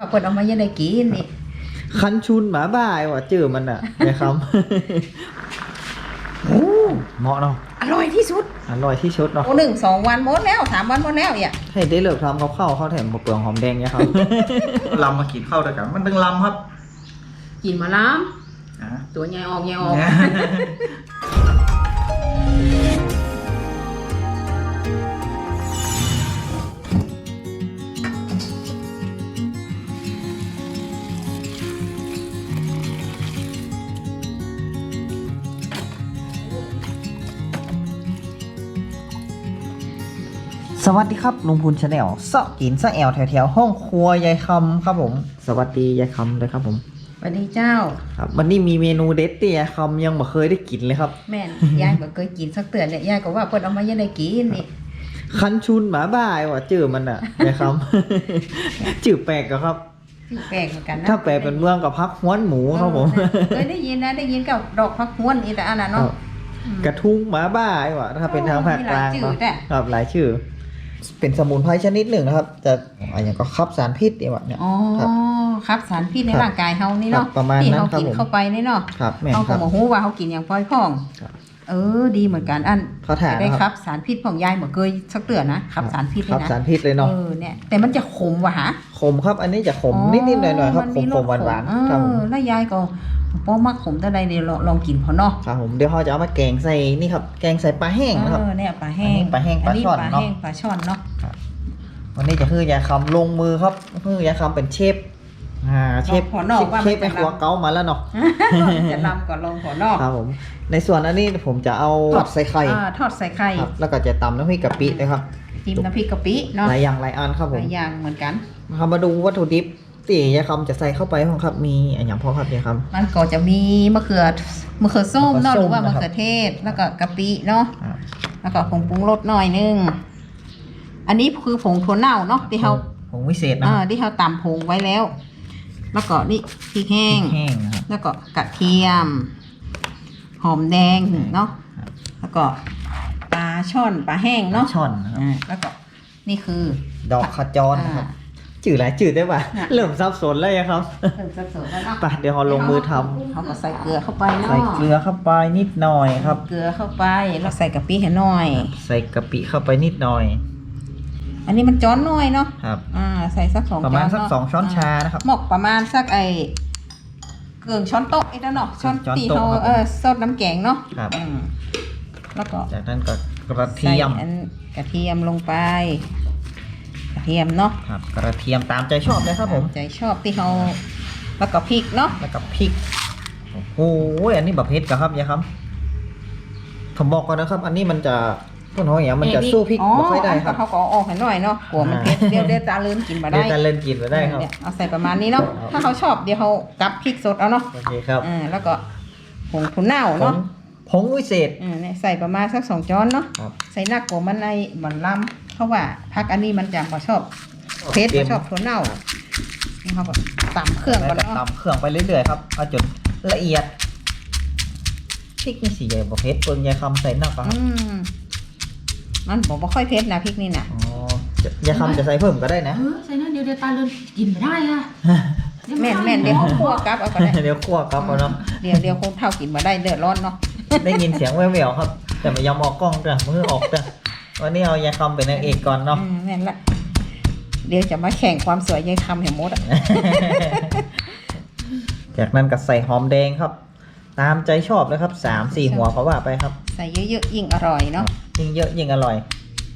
ว่าเพิ่นเอามายังได้กินนี่คันชุนหมาบ้ายว่ะเจอมันอะนะครับโอ้เหมาะเนาะอร่อยที่สุดอร่อยที่ชุดเนาะโอ้หนึ่งสองวันหมดแล้วสามวันหมดแล้วเนี่ยให้ได้เลิกทำเขาเข้าวข้าวแถมมะเปลืองหอมแดงเนี่ยครับ ลำมากินข้าวด้วยกัน มันต้องลำครับกินมาล้อะำตัวใหญ่ออกใหญ่ออก สวัสดีครับลุงพูนชาแนลเสาะกินสะแอวแถวๆห้องครัวยายคำครับผม สวัสดียายคำเลยครับผมสวัสดีเจ้า ครับวันนี้มีเมนูเด็ดที่ยายคำยังไม่เคยได้กินเลยครับ แม่นยายบ่เคยกินสักเตือนเนี่ยยายก็ว่าเพิ่นเอามายังได้กินนี่คันชุนหมาบ้ายว่ะเจอมันอะยายคำจือแปลกอะครับแปลกเหมือนกันนะถ้าแปลเป็นเมืองกับพักห้วนหมูครับผมเออเคยได้ยินนะได้ยินกับดอกพักม้วนอีแต่อันนั้นครัเนาะบกระทุ้งหมาบ้ายว่ะถ้าเป็นทางภาคกลางมีหลายชื่อเนาะแต่ครับหลายชื่อ เป็นสมุนไพรชนิดหนึ่งนะครับ จะอะไรอย่างก็ขับสารพิษนี่วะเนี่ย อ๋อครับครับสารพิษในครับร่างกายเฮานี่เนาะครับประมาณที่นั้นเฮาครับกินผม เข้าไปนี่เนาะครับแม่นเฮาคก็รับ บ่ฮู้ว่าเฮากินอย่างปล่อยพ่อง ครับ เออ ดีเหมือนกันอันเขาถามได้นะคครัรับบสารพิษของยายบ่เคยสักเตือนนะขับสารพิษเลขัยบนะสารพิษเลยเนาะเออเนี่ยแต่มันจะขมว่ะฮะขมครับ อันนี้จะขมนิดๆหน่อยๆครับขมรขสมหวานๆเอครับผม อแล้วยายก็ ป้อมักขมแต่ใดเดี๋ยวลองลองกินพอเนาะครับผมเดี๋ยวเขาจะเอามาแกงใส่นี่ครับ แกงใส่ปลาแห้งนะครับเออเนี่ยปลาแห้งอันนี้ปลาแห้งปลานี้ช่อนปลาเนาะแห้งปลาช่อนเนาะวันนี้จะคือยายคำลงมือครับคือยายคำเป็นเชฟอ่าเชฟขอนอกว่าเชฟไปมันจะครัวลำเกามาแล้วเนาะจะลำก่อนลงขอนอกครับผมในส่วนอันนี้ผมจะเอาทอดใส่ไข่อ่าทอดใส่ไข่ครับแล้วก็จะตำน้ำพริกกะปินะครับจิ้มน้ำพริกกะปิเนาะหลายอย่างหลายอันครับหผมลายอย่างเหมือนกันครับมาดูวัตถุดิบ ที่ยายคำจะใส่เข้าไปบ้างครับมีอะไรอย่างพอครับยายคมันก็จะมีมะเขือมะเขือส้มเนาะมะเขือส้มหรือว่ามะนะครับเขือเทศ แล้วก็กะปิเนาะำครับแล้วก็ผงปรุงรสหน่อยนึง อันนี้คือผงถั่วเน่าเนาะที่เขาผงวิเศษนะคอ่ารับที่เขาตำผงไว้แล้ว แล้วก็นี่พริกแห้งพริกแห้งนะครับ แล้วก็กระเทียม หอมแดงเนาะครับ แล้วก็ปลาช่อนปลาแห้งเนาะช่อนนะครับอ่าแล้วก็นี่คือดอกขจรนะครับ อ่า จืดหลายจืดได้ป่ะน่ะเริ่มซับซ้อนแล้วยังครับเริ่มจะเสริมแล้วเนาะไปเดี๋ยวเราลงมือทำเขาก็ใส่เกลือเข้าไปเนาะใส่เกลือเข้าไปนิดหน่อยครับ เกลือเข้าไปแล้วใส่กะปิให้หน่อย ใส่กะปิเข้าไปนิดหน่อย อันนี้มันจ้อนหน่อยเนาะครับอ่าใส่สักสองประมาณสักเนะสองช้อนชานะครับหมกประมาณสักไอเกืองช้อนโต๊ะไอ้นั่นเนาะช้อนช้อนตีโต๊ะเขาครับเออซดน้ำแกงเนาะครับอืมแล้วก็จากนั้นก็กระเทียมใส่อันกระเทียมลงไป กระเทียมเนาะครับกระเทียมตามใจชอบเลยครับผม ใจชอบที่เขาแล้วก็พริกเนาะแล้วก็พริกโอ้โหอันนี้แบบเผ็ดกับครับยายครับผมบอกก่อนนะครับ อันนี้มันจะต้นหอยอย่างมันจะสู้พริกอ๋อไม่ค่อยได้ครับเขาก็เอาออกให้หน่อยเนาะกลัวมันเผ็ดเดี๋ยวเดี๋ยวตาลืมกินมาเดี๋ได้ยวจะเล่นกินไปได้ครับเนี่ยเอาใส่ประมาณนี้เนาะครับถ้าเขาชอบเดี๋ยวเขากลับพริกสดเอาเนาะโอเคครับอ่าแล้วก็ผงถั่วเน่าผงเนาะผงวิเศษอ่าเนี่ยใส่ประมาณสักสองช้อนเนาะครับใส่หน้ากลัวมันในมันล้ำ เพราะว่าพักอันนี้มันจะมาชอบเผ็ดมาชอบถั่วเน่านี่เขาก็ตำเครื่องแล้วก่อนก็เนาะตำเครื่องไปเรื่อยๆครับเอาจนละเอียดพริกนี่สีใหญ่บอกเผ็ดเปิงยายคำใส่หนักครับอืมมันบอกว่าค่อยเผ็ดนะพริกนี่นะอ๋อจะยายคำจะใส่เพิ่มก็ได้นะเออใส่นั่นเดี๋ยวเดี๋ยวตาเลินกินไม่ได้อะแม่นแม่นเดี๋ยวเขาคั่วกลับเอาก็ได้เดี๋ยวคั่วครับเอาเนาะเดี๋ยวเดี๋ยวคงเท่ากินมาได้เดือดร้อนเนาะได้ยินเสียงแว่วๆครับ แต่ไม่ยอมออกกล้องจ้ะมือออกจ้ะ วันนี้เอายายคำเป็นนางเอกก่อนเนาะอืมแม่นละเดี๋ยวจะมาแข่งความสวยยายคำเห็นมดอะ จากนั้นก็ใส่หอมแดงครับ ตามใจชอบเลยครับสามสี่หัวเขาว่าไปครับใส่เยอะๆยิ่งอร่อยเนาะยิ่งเยอะยิ่งอร่อย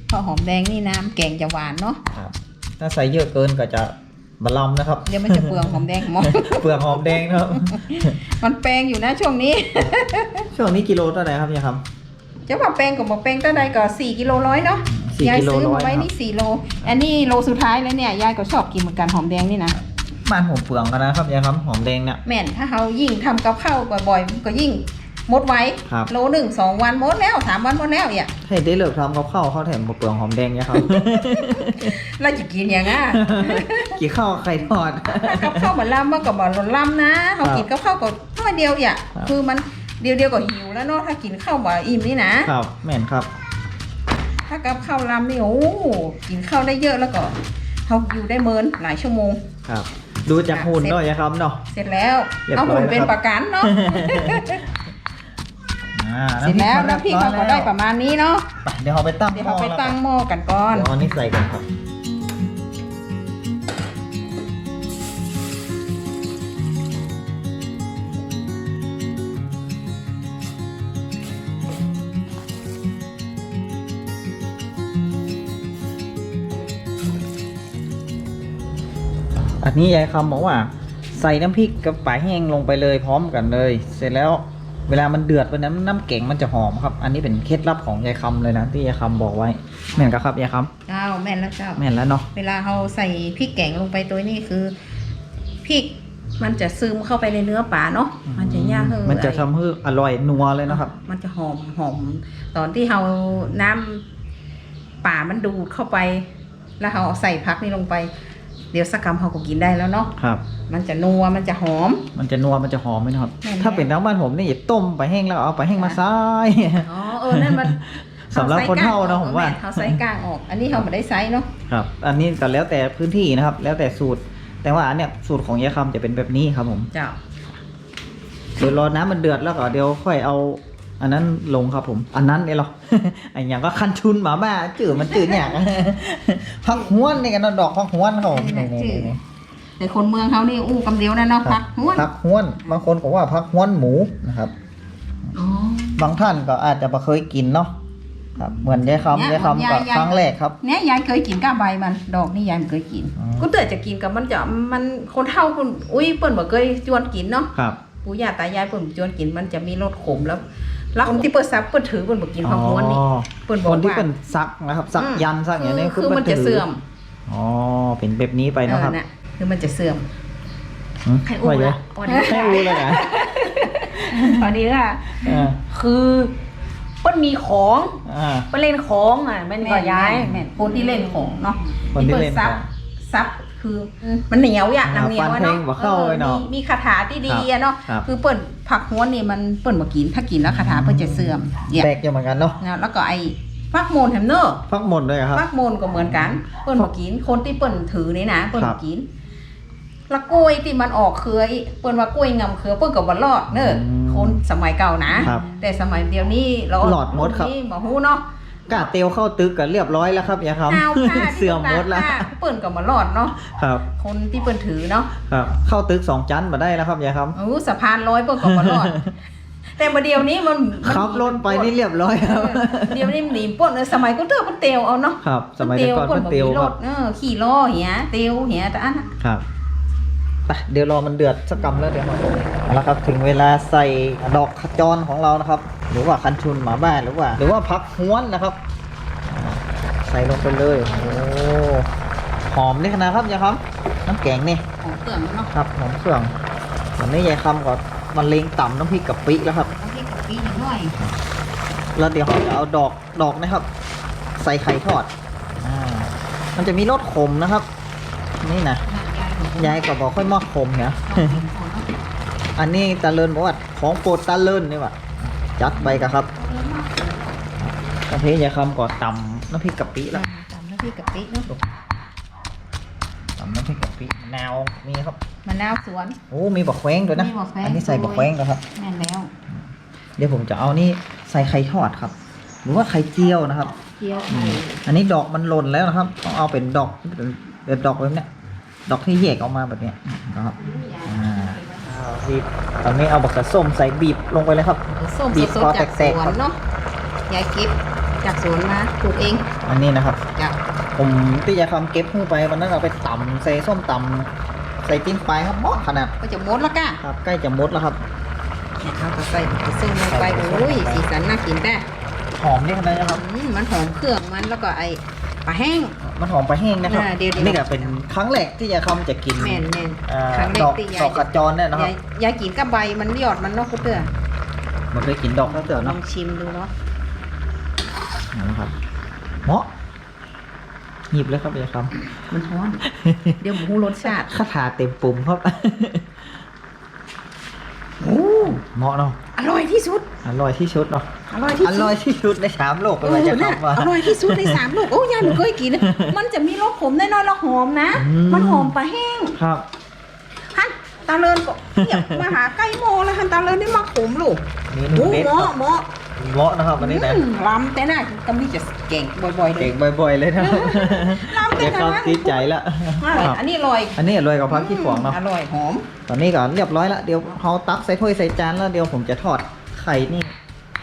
เพราะหอมแดงนี่น้ำแกงจะหวานเนาะครับ ถ้าใส่เยอะเกินก็จะบะลำนะครับ เดี๋ยวมันจะเปลืองหอมแดงหมด เปลือกหอมแดงนะครับ มันแปลงอยู่นะช่วงนี้ ช่วงนี้กิโลเท่าไหร่ครับยายค จะว่าแปลงกับบอกแปลงตั้งใดก็สี่กิโลร้อยเนาะสี่ยายกิโลซื้อร้อมายไว้ครับนี่สี่โล อันนี้โลสุดท้ายแล้วเนี่ยยายก็ชอบกินเหมือนกันหอมแดงนี่นะำบ้านผมเปลืองกันนะครับยายคำหอมแดงเนี่ย แม่นถ้าเขายิ่งทำกับข้าวบ่อยๆก็ยิ่งหมดไว้ครับ โลหนึ่งสองวันหมดแล้วสามวันหมดแล้วเนี่ยให้ได้เลิกทำกับข้าวข้าวแถมเปลืองหอมแดงเนี่ยครับ เราจะกินอย่างอะ กี่ข้าวไข่ทอด ถ้ากับข้าวเหมือนลำมันก็บอกหล่นลำนะเขากินกับข้าวก็น้อยเดียวอย่าครับ คือมัน เดียวเดียวก็หิวแล้วเนาะถ้ากินข้าวบ่อิ่มนี่นะครับ แม่นครับ ถ้ากับข้าวลำนี่โอ้กินข้าวได้เยอะแล้วก็เขาอยู่ได้เมินหลายชั่วโมง ครับ ดูจากหุ่นเนาะยายคำเนาะ เสร็จแล้ว เรียบร้เอาอยหุ่นเป็นแล้วครับประกันเนาะอ่าเสร็จแล้วน้ำน้ำพพริริกกเขาเขาเรียบร้อยก็ได้ประมาณนี้เนาะไปเดี๋ยวเราไปตั้งเดี๋ยวหม้เราอไปแล้วตั้งหม้อกันก่อน เดี๋ยวเอาอันนี้ใส่กันครับ นนี้ยายคำบอกว่า ใส่น้ำพริกกับปลาแห้งลงไปเลยพร้อมกันเลย เสร็จแล้วเวลามันเดือดไปนั้นน้ำเก่งมันจะหอมครับ อันนี้เป็นเคล็ดลับของยายคำเลยนะที่ยายคำบอกไว้ แม่นก็ครับยายคเจ้าแม่นแล้วเจ้าำแม่นแล้วเนาะ เวลาเราใส่พริกแกงลงไปตัวนี้คือพริกมันจะซึมเข้าไปในเนื้อปลาเนาะมันจะย่างเฮ้มันจะทำให้อร่อยนัวเลยนะครับ มันจะหอมหอมตอนที่เราน้ำป่ามันดูดเข้าไป แล้วเราเอาใส่พักนี่ลงไป เดี๋ยวสักกรรมเราก็กินได้แล้วเนาะครับ มันจะนัวมันจะหอม มันจะนัวมันจะหอมไหมนะครับแม่นถ้าเป็นน้ำมันผมนี่อย่าต้มไปลาแห้งแล้วเอาไปลาแห้งมาซ้ายอ๋อเออนั่นมันสำหรับคนเฒ่าเนาะผมว่า เขาใส่กลางออก อันนี้เราไม่ได้ใส่เนาะครับ อันนี้ก็แล้วแต่พื้นที่นะครับ แล้วแต่สูตร แต่ว่าอันเนี้ยสูตรของยายคำจะเป็นแบบนี้ครับผม เจ้า เดี๋ยวรอน้ำมันเดือดแล้วก็เดี๋ยวค่อยเอา อันนั้นลงครับผม อันนั้นเนี่ยหรออันอย่างก็คันชุนหมาบ้าจืดมันจืดเนี่ยพักห้วนนี่กันเนาะดอกพักห้วนครับผมอันนี้นี่จืดๆๆแต่คนเมืองเขานี่อู้กำเดียวนะเนาะๆพักห้วนพักห้วนบางคนก็ว่าพักห้วนหมูนะครับอ๋อบางท่านก็อาจจะไม่เคยกินเนาะครับเหมือนยายคำเนี่ยยายคำก็ยายยายครั้งแรกครับเนี่ยยายเคยกินก้าใบมัน ดอกนี่ยายไม่เคยกินอ๋อกูเตือจะกินกับมันจะมันคนเฒ่าคนอุ้ยเปิ้นบ่เคยจวนกินเนาะครับปู่ย่าตายายเปิ้นจวนกินมันจะมีรสขมแล้ว แล้วคนที่เปิ้นซับเปิ้นถือเปิ้นบ่กินพักห้วนนี่อ๋อเปิ้นบคอกนที่ว่า เป็นซักนะครับซักอืม ยันซักอย่างนี้คือมันจะถืเสื่อมอ๋อเป็นแบบนี้ไปเนาะครับเออน่ะคือมันจะเสื่อมหืมใครอู้ว่าเยละอะอ๋อนี่ให้รู้เลยนะตอนนี้ค่ะ เออคือเปิ้นมีของอ่า เปิ้นเล่นของอะแม่นก็ย้ายแม่นคนที่เล่นของเนาะคนที่เล่นซับของ ซับ คือ มันเหนียวอย่างอ่าน้ำเหนียวอะฟันเพลเนาะงบ่เข้าเลยเนาะออมีมีคาถาที่ดีอะเนาะครับคือเปิ้นผักห้วนนี่มันเปิ้นบ่กินถ้ากินแล้วคาถาเปิ้นจะเสื่อมเนี่ยแปลกอยู่เหมือนกันเนาะนะแล้วก็ไอ้ฟักโมนแฮมเนอร์ฟักหมดเลยเหรอครับฟักโมนก็เหมือนกัน เปิ้นบ่กินคนที่เปิ้นถือนี่นะเปิ้นครับ่บกินละกล้วยที่มันออกเครืออีเปิ้นว่ากล้วยงำเครือเปิ้นก็บ่รอดเด้ออคนสมัยเก่านะครับแต่สมัยเดียวนี้เราหลอดหมดครับนี่บ่ฮู้เนาะ กาเตียวเข้าตึกกันเรียบร้อยแล้วครับยายคข้าวผ้าำเสื่อมหมดแล้วผ้าเปิ้นก็บ่รอดเนาะครับ คนที่เปิ้นถือเนาะครับ เข้าตึกสองชั้นมาได้แล้วครับยายคโอ้สะพานลอยเปิ้นก็บ่รอดแต่มาเดียวนี้มันมันำขับรถไปนี่เรียบร้อยครับเออเดี๋ยวนี้มันหนีป่นเออสมัยก็เตือมันเตียวเอาเนาะครับ สมัยแต่ก่อนเปิ้มันบ่เตียวมีครรับถเออขี่ล้อเหียเตียวเหียแต่อันน่ะครับ ไปเดี๋ยวรอมันเดือดสักกำแล้วเดี๋ยวมาเอาละครับ ถึงเวลาใส่ดอกขจรของเรานะครับ หรือว่าคันชุนหมาบ้านหรือว่า หรือว่าพักห้วนนะครับอ่าใส่ลงไปเลยโอ้หอมนี่ขนาดครับยายคำน้ำแกงนี่ของเครื่องเนาะครับหอมเครื่องวันนี้ยายคำก็มันเลงต่ำน้ำพริกกับปิแล้วครับน้ำพริกกะปิหน่อยแล้วเดี๋ยวเราจะเอาดอกดอกนะครับ ใส่ไข่ทอดอ่ามันจะมีรสขมนะครับ นี่นะ ยายก็บอกค่อยมอกขมเนี่ยอันนี้ตาเลินบอกว่าของโปรดตาเลินนี่ว่ะจัดไปกันครับกะเพยายคำก่อนตำน้ำพริกกะปิแล้วตำน้ำพริกกะปิเนาะตำน้ำพริกกะปิมะนาวมีครับมะนาวสวนโอ้มีบักแว้งด้วยนะมีบักแว้งอันนี้ใส่ด้วยบักแว้งแล้วครับแม่นแล้วเดี๋ยวผมจะเอานี่ใส่ไข่ทอดครับ หรือว่าไข่เจียวนะครับ เจียวอืไข่มอันนี้ดอกมันหล่นแล้วนะครับต้องเอาเป็นดอกเป็นดอกแบบเนี้ย ดอกที่แยกออกมาแบบเนี้ยนะครับอ่าเอาบีบตอนนี้เอาบักกระส้มใส่บีบลงไปเลยครับ ส้มบีบสคอดๆจากสแตกๆวครันบ เนาะยายเก็บจากสวนมาปลูกเองอันนี้นะครับ จากผมที่จะทำเก็บขึ้นไปวันนั้นเอาไปตำใส่ส้มตำใส่จิ้นไปลายครับเหมาะขนาดก็จะมดละก้าครับใกล้จะหมดแล้วครับเนี่ยเขาก็ใส่ซึ่งลงไปโอ้ยสีสันน่ากินแต่หอมนี่ขนาดนะครับ อืมมันหอมเครื่องมันแล้วก็ไอ้ ปลาแห้ง มันหอมไปลาแห้งนะครับ อ่าเดี๋ยวๆ นี่ก็เป็นครั้งแรกที่จะทำจะกินแม่นแม่นอ่าครั้งแรดกอกที่ดยาอยกกระจรเนี่ยนะครับ ยายยายกินกับใบมันยอดมันเนาะคุณเตือมันเคยกินดอกแล้วเต๋อลอเนาะงชิมดูเนาะเอาละครับเหมาะหยิบเลยครับยายคมันฮ้อนำ เดี๋ยวหมูรสชาติคาถาเต็มปุ่มครับ โอ้เหมาะเนาะอร่อยที่สุดอร่อยที่สุดเนาะ อร่อยที่อสุดร่อยที่สุดในสามโลกเอเลยอจะน่ะคำว่า อร่อยที่สุดในสามลูกโอ้ยายไม่เคยกิน มันจะมีรสขมน้อยๆแล้วหอมนะ อืม มันหอมปลาแห้งครับตาเลินก็เทียบมาหาใกล้โมแล้วฮันตาเลินได้มาขมลูกเมนูโอ้เด็ดเหคมาะรับเหมาะเหมาะนะครับวันนี้นะอืมล้ำแต่น่าตำนี้จะเก่งบ่อยๆเลเก่ย งบ่อยๆเลยนะล้ำแต่เดี๋ยวน่าเขาติดใจละอะครับอันนี้อร่อยอันนี้อร่อยกับพักที่ขวางเนาะ อร่อยหอม ตอนนี้ก่อนเรียบร้อยแล้วเดี๋ยวเขาตักใส่ถ้วยใส่จานแล้วเดี๋ยวผมจะทอดไข่นี่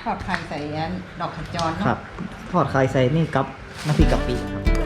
ทอดไข่ใส่อันดอกขจรเนาะครับ ทอดไข่ใส่นี่กับน้ำพริกกะปิครับ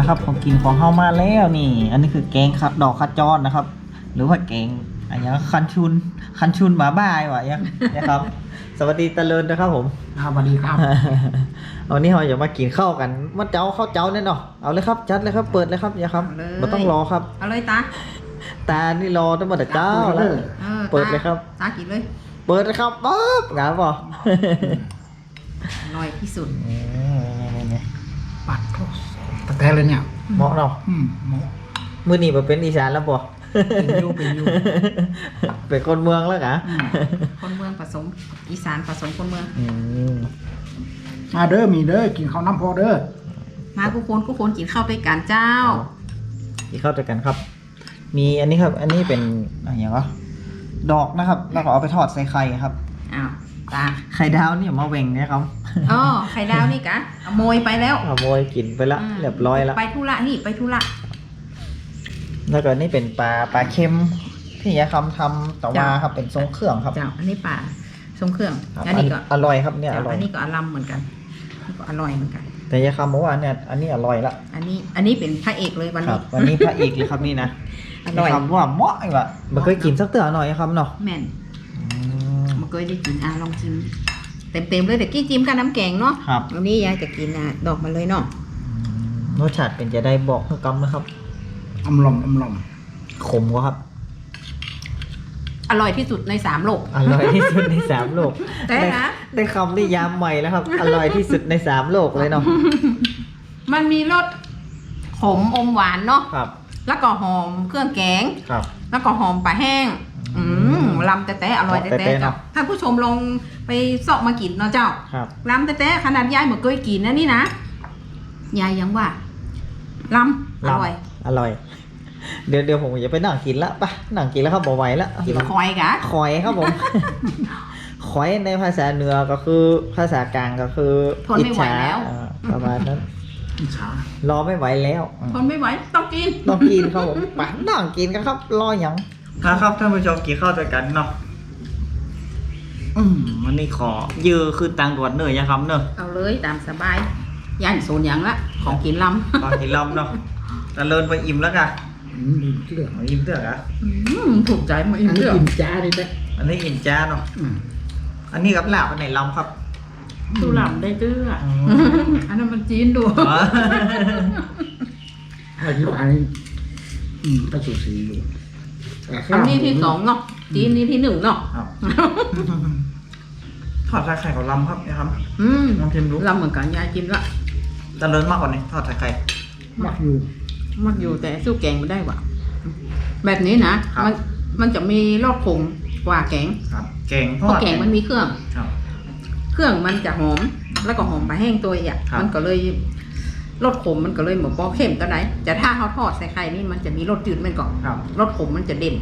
แล้วครับของกินของเฮามาแล้วนี่ อันนี้คือแกงขัดดอกขจรนะครับ หรือว่าแกงอะไรอย่างคันชุนคันชุนหมาบ้ายวะยังนะครับ สวัสดีตะเลินนะครับผมครับสวัสดีครับวันนี้เราจะมากินข้าวกันมาเจ้าข้าวเจ้าแน่นอนเอาเลยครับจัดเลยครับเปิดเลยครับอย่าครับไม่ต้องรอครับเอาเลยตาตานี่รอตั้งแต่เจ้าแล้วออเปิดเลยครับตากินเลย เปิดเลยครับป๊บงามป่ะอร่อยที่สุดปัดโทษตั้งแต่ เลยเนี่ยเหมาะเนาะอืมเหมาะมือนี่มาเป็นอีสานแล้วป่ะเป็นอยูเป็นอยูเป็นคนเมืองแล้วกะอืมคนเมืองผสมอีสานผสมคนเมืองอืมมาเด้อมีเด้อกินข้าวน้ำพอเด้อมากูคนกูคนกินข้าวไปกันเจ้าอีกเข้าใจกันครับ มีอันนี้ครับ อันนี้เป็นอะไรอย่างวะดอกนะครับ แล้วก็เอาไปทอดใส่ไข่ครับอ้าว ตาไข่ดาวเนี่ยมาแหว่งนะครับอ๋อไข่ดาวนี่กะเอาโมยไปแล้วขโมยกินไปละมเรียบร้อยละไปธุระนี่ไปธุระแล้วก็นี่เป็นปลาปลาเค็มที่ยายคำทำต่อมาครับเป็นทรงเครื่องครับเจ้าอันนี้ป่าทรงเครื่องครับอันนี้ก็อร่อยครับเนี่ยอเจ้าร่อยอันนี้ก็อลัมเหมือนกันนี่ก็อร่อยเหมือนกัน แต่ยายคำบอกว่าเนี่ยอันนี้อร่อยละอันนี้อันนี้เป็นพระเอกเลยวันครันี้บวันนี้พระเอกเลยครับนี่นะอร่อยายคำว่าเหมาะไอ้วะมันเคยกินสักเตือหน่อยครับเนาะแม่นอืมมัน เคยได้กินอะลองชิมเต็มๆเลยแต่กี้จิ้มกับน้ำแกงเนาะครับวันนี้ยายจะกินอะดอกมาเลยเนาะรสชาติเป็นจะได้บอกเพื่อกำนะครับอำลอมอำลอมขมก็ครับ อร่อยที่สุดในสามโลก อร่อยที่สุดในสามโลกแต่นะได้ได้คำนิยามใหม่แล้วครับ อร่อยที่สุดในสามโลกเลยเนาะมันมีรสขมอมหวานเนาะครับ แล้วก็หอมเครื่องแกงครับ แล้วก็หอมปลาแห้ง อืม ลำแต่แต่อร่อยแต่แต่แต่ๆเนเจ้าอะท่านผู้ชมลองไปเสาะมากินเนาะเจ้าครับลำแต่แต่ขนาดยายเหมือนเคยกินนะนี่นะยายยังว่าลำอร่อยอร่อย เดี๋ยวเดี๋ยวผมจะไปนั่งกินละไปนั่งกินแล้วครับบ่ไหวละกินคอยกะคอยครับผมคอยในภาษาเหนือก็คือภาษากลางก็คือทนไม่ไหวแล้วอ่าประมาณนั้นอิจฉารอไม่ไหวแล้วอืมทนไม่ไหวต้องกินต้องกินครับผมไปนั่งกินกันครับรออย่าง นะครับท่านผู้ชมกินข้าวด้วยกันเนาะอืมวันนี้ขอยือคือตังด่วนเนยนะครับเนอะเอาเลยตามสบายยายโซนอย่างละของกินลำตอนกินลำเนาะแต่เลินไปอิ่มแล้วกันอืมอิ่มเรื่องอิ่มเถอะอะอืมถูกใจหมดอัอีนกนี้เรื่องอิ่มจ้าดิจ้ะอันนี้อิ่มจ้าเนาะอืมอันนี้กับลาบอันไหนลำครับดูลำได้เตื้ออมอันนั้นมันจีนดูอ๋ออันนี้อันนี้อืมก็สูสีอยู่แต่ข้า อัวนนี้ที่สองเนาะจีนนี่ที่หนึ่งเนาะครับ ทอดไข่ไข่ของลำครับนะครับอืมลองชิมดูลำเหมือนกันยายกินละแต่เลินมากกว่านี้ทอดไข่ไข่ มักอยู่ มันอยู่แต่สู้แกงไม่ได้ว่ะ แบบนี้นะครับ มันมันจะมีรสขมกว่าแกงครับ แกงทเพอราะดแกงมันมีเครื่อง ครับ เครื่องมันจะหอมแล้วก็หอมปลาแห้งตัวอะครับ มันก็เลย รสขมมันก็เลยเหมือนปอเข้มก็ได้แต่ถ้าเขาทอดใส่ไข่นี่มันจะมีรสจืดมันก่อนครับรสขมมันจะเด่น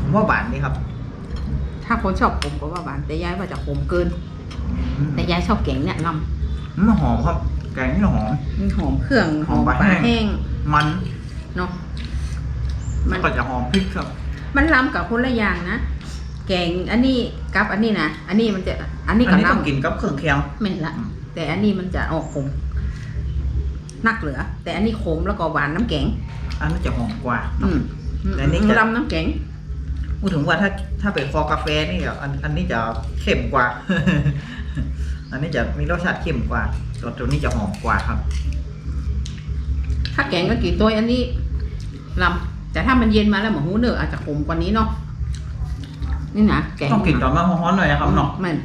ผมว่าหวานดีครับถ้าคนชอบขมก็ว่าหวานแต่ยายว่าจะขมเกินแต่ยายชอบแกงเนี่ยลมันหอมครับ แกงนี่หอมำมันหอมเครื่องหอมหอมปปลาลาแห้งแห้งมันเนาะมัมันนก็จะหอมพริกครับ มันลำกับคนละอย่างนะ แกงอันนี้กับอันนี้นะ อันนี้มันจะ อันนี้อันกับนี้ต้องลำกินกับเครื่องเคียงไม่ละอืมแต่อันนี้มันจะออกขม นักเหลือ แต่อันนี้ขมแล้วก็หวานน้ำแกงอันนี้จะหอมกว่าอืมแต่อันนี้จะ ลำน้ำแกงพูดถึงว่าถ้าถ้าเป็นคอกาแฟนี่อะอันอันนี้จะเข้มกว่า อันนี้จะมีรสชาติเข้มกว่าตัวตัวนี้จะหอมกว่าครับถ้าแกงก็กี่ตัวอันนี้ลำแต่ถ้ามันเย็นมาแล้วหมูหูเนออาจจะขมกว่านี้เนาะนี่นะแกงต้องกินตอนมาฮ้อนๆหน่อยนะครับเนาะ แม่น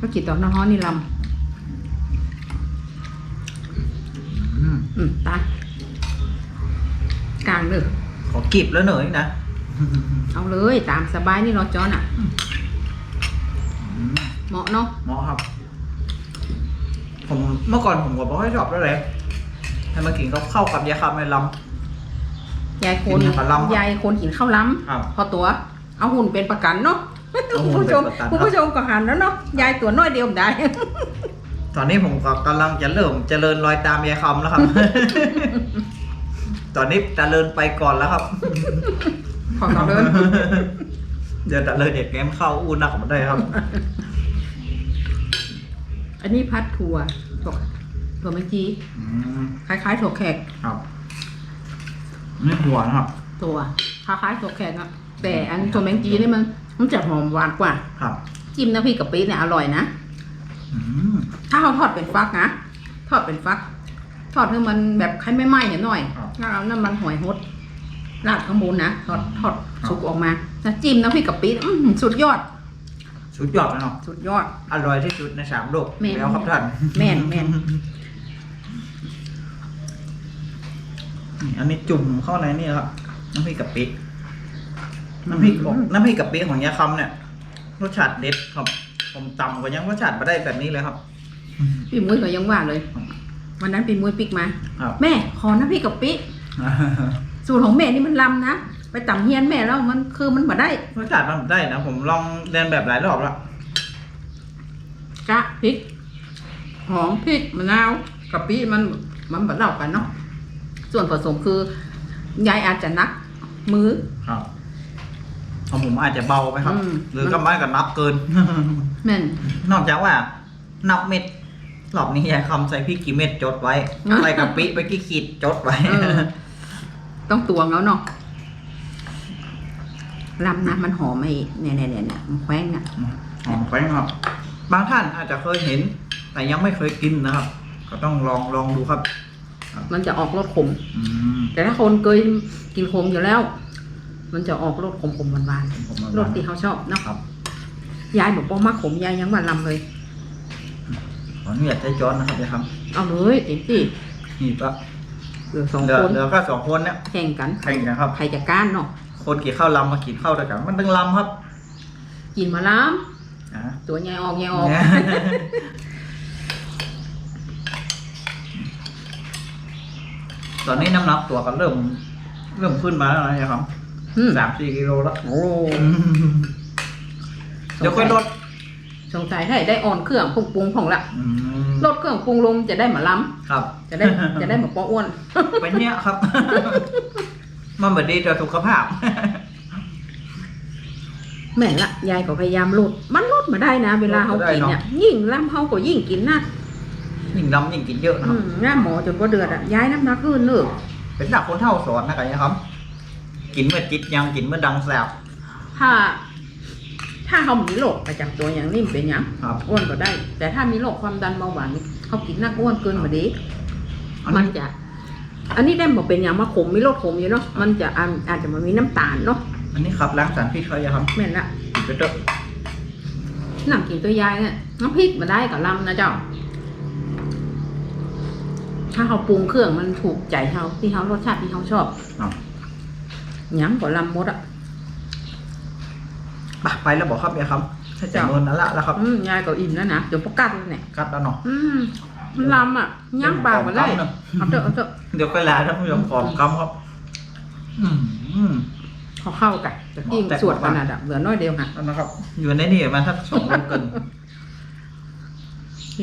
ก็กินตอนน้อนๆนี่ลอืมำ อืมตายกลางเด้อขอกิบแล้วหน่อยนะเอาเลยตามสบายนี่รอจอนอะ อืมเหมาะเนาะเหมาะครับ ผมเมื่อก่อนผมก็บอกให้ชอบแล้วเลยให้มากินก็เข้ากับยาคำในล ยายคนกินกับลำยายคนกินข้าวล้ครับำพอตัว เอาหุ่นเป็นประกันเนาะเอาหุ่คุณนผู้ชมเป็นประกันคุณผู้ชมก็หันแล้วเนาะยายตัวน้อยเดียวได้ำ ตอนนี้ผมก็กำลังจะเริ่มเจริญรอยตามยายคำแล้วครับ ตอนนี้เจริญไปก่อนแล้วครับ ขอต่อเลยเดี๋ยวเจริญเด็กแง้มเข้าอู้หนักมาได้ครับ อันนี้พัดถั่วถั่วถั่วเมื่อกี้อืมคล้ายๆถั่วแขกครับนี่หัวนะครับ ตัวคล้ายๆถั่วแขกอะแต่อันถั่วแมงจีนี่มันมันจะหอมหวานกว่า ครับ จิ้มน้ำพริกกะปิเนี่ยอร่อยนะอืม ถ้าเขาทอดเป็นฟักนะทอดเป็นฟัก ทอดให้มันแบบให้ไม่ไหม้หน่อยครับแล้วเอาน้ำมันหอยหดราดข้างบนนะทอดทอดสุกออกมาแล้วจิ้มน้ำพริกกะปิอื้อหือสุดยอด สุดยอดนะเนาะสุดยอด อร่อยที่สุดในสามโลกแม่นแล้วครับท่านแม่นแม่นนี่อันนี้จุ่มเข้าในนี่ครับ น้ำพริกกะปิน้ำพริกของน้ำพริกกะปิของยาคำเนี่ยรสชาติเด็ดครับ ผมตำก็ยังรสชาติมาได้แบบนี้เลยครับ พี่มุ้ยก็ยังว่าเลย วันนั้นพี่มุ้ยปิกมา ครับ แม่ขอน้ำพริกกะปิสูตรของแม่นี่มันลำนะ ไปต่ำเฮียนแม่แล้วมันคือมันมาได้รสชาติมันได้นะผมลองเรียนแบบหลายรอบแล้วกะพริกหอมพริกมะนาวกะปิมันมันแบบเล่ากันเนาะส่วนผสมคือยายอาจจะนักมือครับ ของผมอาจจะเบาไปครับ อืม หรือก็ไม่กับนับเกิน แม่น นอกจากว่า นับเม็ดรอบนี้ยายคำใส่พริกกี่เม็ดจดไว้อะใส่กะปิไปกี่ขีดจดไว้ เออ ต้องตวงแล้วเนาะลำนะมันหอมไอ้เนี่ยเนี่ยเนี่ยเนี่ยมันแคว้งเนี่ยหอมแป้งครับ บางท่านอาจจะเคยเห็น แต่ยังไม่เคยกินนะครับ ก็ต้องลองลองดูครับ มันจะออกรสขม อืมแต่ถ้าคนเคยกินขมอยู่แล้ว มันจะออกรสขมขมๆหวานผมมาๆรสที่เขาชอบเนาะครับ ยายบอกว่ามาขมยายยังว่าลำเลยขออนุญาตใช้ช้อนนะครับยายคเอาเลยเต็มที่ำนี่ปะเหลือสองเหลือคนเหลือแค่สองคนเนี่ยแข่งกันแข่งกันครับใครจะก้านเนาะคนกี่ข้าวลำมากินข้าวด้วยกันมันต้องลำครับ กินมาล้อะำตัวยายออกยายออกเนี่ยตอนนี้น้ำหนักตัวก็เริ่ม เริ่มขึ้นมาแล้วนะยายค อืมำสามสี่กิโลแล้วโอ้เดี๋ยวค่อยลดสงสัยให้ได้อ่อนเครื่องปรุงปรุงของละอืมลดเครื่องปรุงลงจะได้มาล้ครับำจะได้ จะได้มาป้ออ้วน เป็นเนี้ยครับ มันเหมือนดีต่อสุขภาพ แม่นละยายก็พยายามลดมันลดมาได้นะ เวลาเขากินเนี่ยยิ่งล้ำเขาก็ยิ่งกินนักยิ่งดำยิ่งกินเยอะนะคอืรับมง่าหมอจนว่าเดือดอะย้ายน้ำหนักขึ้นเนอะเป็นหลักคนเท่าสอนนะกันนะครับ กินเมื่อจิตยังกินเมื่อดังแสบถ้า ถ้าเขามีโรคประจำตัวอย่างนี้มันเป็นหยังครับ อ้วนก็ได้ แต่ถ้ามีโรคความดันเบาหวานนี่เขากินนักอ้วนเกินมาดีอันมันนี้จะ อันนี้ได้บอกเป็นอย่างมาขมมีโรคขมอยู่เนาะมันจะอาอาจจะมามีน้ำตาลเนาะอันนี้ขับล้างสารพิษเขาจะครับแม่นละกินไปเถอะน้ำกินตัวยายเนี่ยน้ำพริกมาได้กับลำนะเจ้า ถ้าเขาปรุงเครื่องมันถูกใจเขาที่เขารสชาติที่เขาชอบครับห ยังก็ลำหมดอะไปไปแล้วบอกครับยายครับถ้าจะโดนนั่นละแล้วครับอืมยายก็อิ่มแล้วนะเดี๋ยวประกัดแล้วเนี่ยกัดแล้วเนาะอืมมันลำอะย่างปากมาได้เนอะเอาเถอะเอาเถอะเดี๋ยวไปลาท่านผู้ชมขอบกำครับอืมอืมเขาเข้ากันจะกิ้งแต่สวดขนาดอะเหลือน้อยเดียวค่ะนั่นนะครับ อยู่ในนี่ประมาณสักสองโลเกิน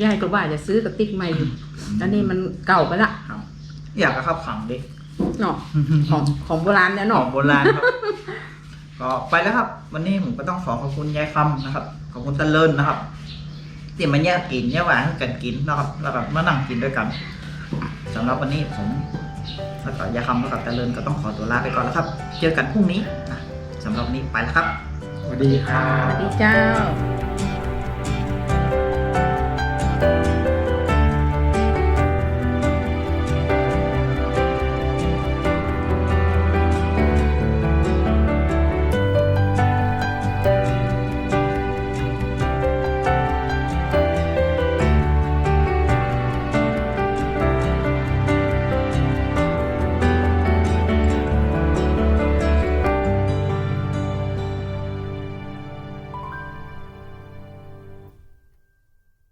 ยายก็ว่าจะซื้อกระติกใหม่อยู่อันนี้มันเก่าไปละครับอยากจะครับขังดิ เนาะของของโบราณเนี่ยขอเนาะงโบราณครับ ก็ไปแล้วครับ วันนี้ผมก็ต้องขอขอบคุณยายคำนะครับ ขอบคุณตะเลินนะครับที่มาแยกกินแยกหวานให้กันกินนะครับแล้วก็มานั่งกินด้วยกันสำหรับวันนี้ผมแล้วก็ยายคำแล้วก็ตะเลินก็ต้องขอตัวลาไปก่อนแล้วครับ เจอกันพรุ่งนี้นะสำหรับวันนี้ไปแล้วครับ สวัสดีครัสบวัสดีเจ้า